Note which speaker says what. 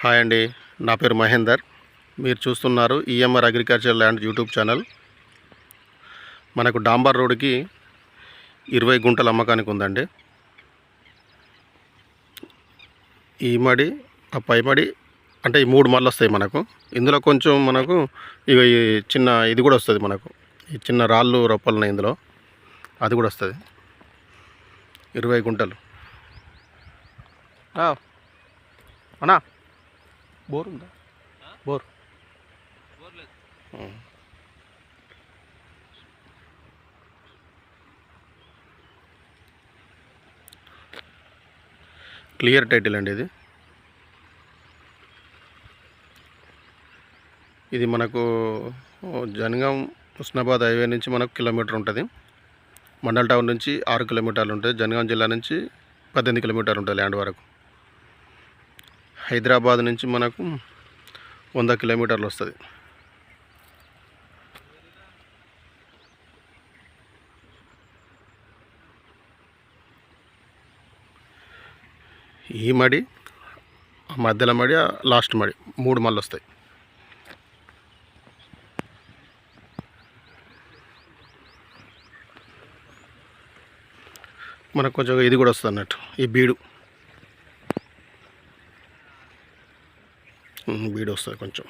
Speaker 1: Hi అండి నా పేరు మహేందర్. మీరు చూస్తున్నారు EMR agriculture land YouTube channel. మనకు డాంబర్ రోడ్డుకి ఇరవై గుంటల అమ్మకానికి ఉందండి. ఈ మడి ఆ పై మడి అంటే ఈ మూడు మళ్ళీ వస్తాయి మనకు. ఇందులో కొంచెం మనకు ఇక ఈ చిన్న ఇది కూడా వస్తుంది మనకు. ఈ చిన్న రాళ్ళు రొప్పలు ఉన్నాయి ఇందులో. అది కూడా వస్తుంది. ఇరవై గుంటలు. అన్నా. బోర్. ఉందా బోర్. క్లియర్ టైటిల్ అండి ఇది. ఇది మనకు జనగాం హుస్నాబాద్ హైవే నుంచి మనకు కిలోమీటర్ ఉంటుంది. మండల్ టౌన్ నుంచి ఆరు కిలోమీటర్లు ఉంటుంది. జనగాం జిల్లా నుంచి పద్దెనిమిది కిలోమీటర్లు ఉంటుంది ల్యాండ్ వరకు. హైదరాబాద్ నుంచి మనకు వంద కిలోమీటర్లు వస్తుంది. ఈ మడి మధ్యలో మడి లాస్ట్ మడి మూడు మళ్ళీ వస్తాయి. మనకు కొంచెం ఇది కూడా వస్తుంది అన్నట్టు ఈ బీడు. బీడు వస్తుంది కొంచెం.